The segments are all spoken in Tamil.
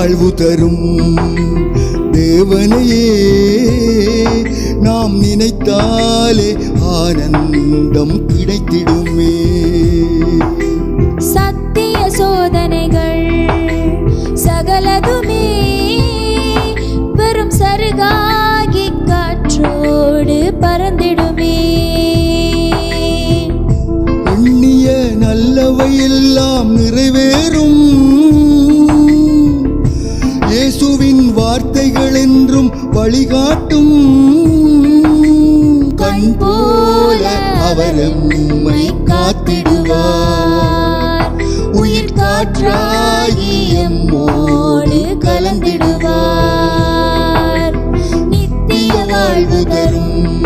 வாழ்வு தரும் தேவனையே நாம் நினைத்தாலே ஆனந்தம் கிடைத்திடுமே. சத்திய சோதனைகள் சகலதுமே வெறும் சருகாகி காற்றோடு பறந்திடுமே. எண்ணிய நல்லவையெல்லாம் நிறைவேறும். வழிகாட்டும். கண் போல அவர் எம்மை காத்திடுவார். உயிர் காற்றாகி எம்மோடு கலந்திடுவார். நித்திய வாழ்வு தரும்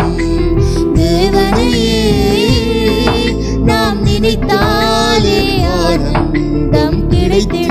தேவனையே நாம் நினைத்தாலே ஆனந்தம் கிடைத்திடுமே.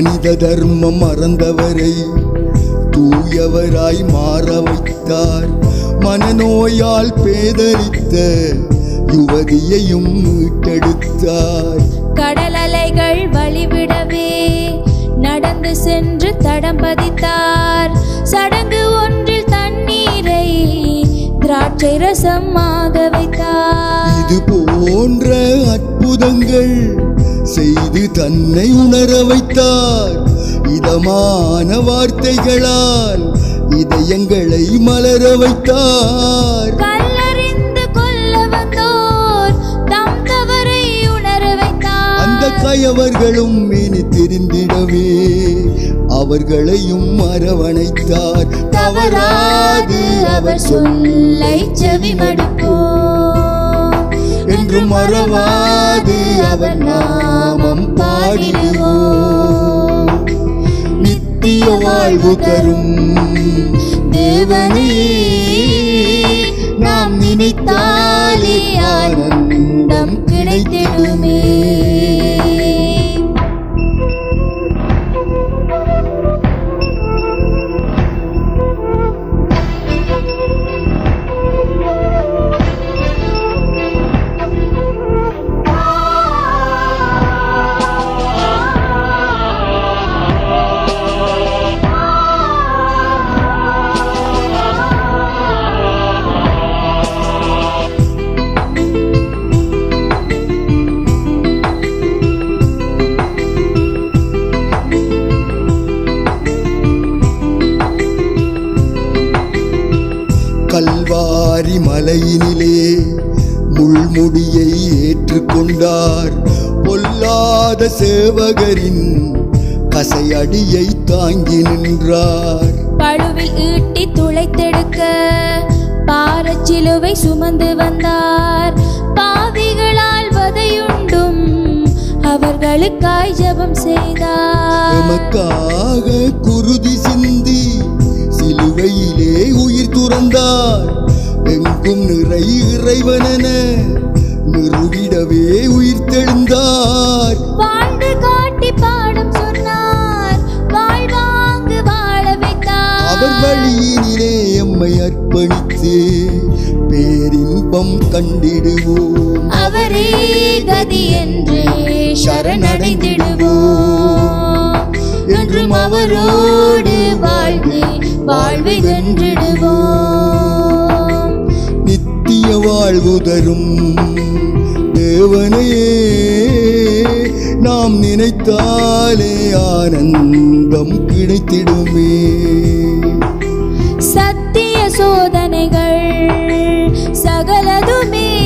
மனித தர்மம் மறந்தவரை தூயவராய் மாற வைத்தார். மனநோயால் பேதலித்த யுவதியையும் மீட்டெடுத்தார். கடல் அலைகள் வழிவிடவே நடந்து சென்று தடம் பதித்தார். சடங்கு ஒன்றில் தண்ணீரை திராட்சை ரசமாக வைத்தார். இது போன்ற அற்புதங்கள் தன்னை உணர வைத்தார். இதமான வார்த்தைகளால் இதயங்களை மலர வைத்தார். கயவர்களும் இனி தெரிந்திடவே அவர்களையும் அரவணைத்தார். தவறாது அவர் சொல்லை செவிமடுப்போம். என்றும் மறவாது அவர் நாமம் பாடிடுவோம். நித்திய வாழ்வு தரும் தேவனே. கல்வாரி மலையினிலே முள்முடியை ஏற்றுக்கொண்டார். பொல்லாத சேவகரின் கசையடியை தாங்கி நின்றார். பழுவில் ஈட்டி துளைத்தெடுக்க பாரச்சிலுவை சுமந்து வந்தார். பாவிகளால் வதையுண்டும் அவர்களுக்காய் ஜெபம் செய்தார். எமக்காக குருதி சிந்தி சிலுவையிலே உயிர் துறந்தார். எங்கும் நிறை இறைவனென நிறுவிடவே உயிர் தெழுந்தார். வாழ்ந்து காட்டி பாடம் சொன்னார். வாழ்வாங்கு வாழ வைத்தார். அவர் வழியினிலே எம்மை அர்ப்பணித்து பேரின்பம் கண்டிடுவோம். அவரே கதி என்றே சரணடைந்திடுவோம். என்றும் அவரோடு வாழ்வை வென்றிடுவோம். நித்திய வாழ்வு தரும் தேவனையே நாம் நினைத்தாலே ஆனந்தம் கிடைத்திடுமே. சத்திய சோதனைகள் சகலதுமே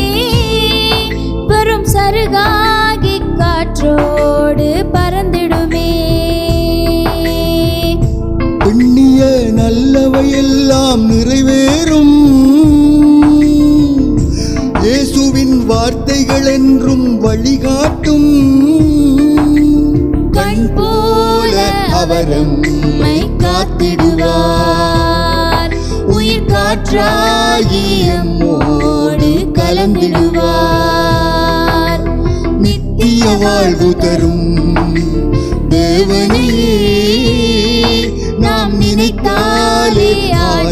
நம்மை காத்திடுவார். உயிர் காற்றாகியம்மோடு கலந்திடுவார். நித்திய வாழ்வு தரும் தேவனையே நாம் நினைத்தாலே ஆனந்தம்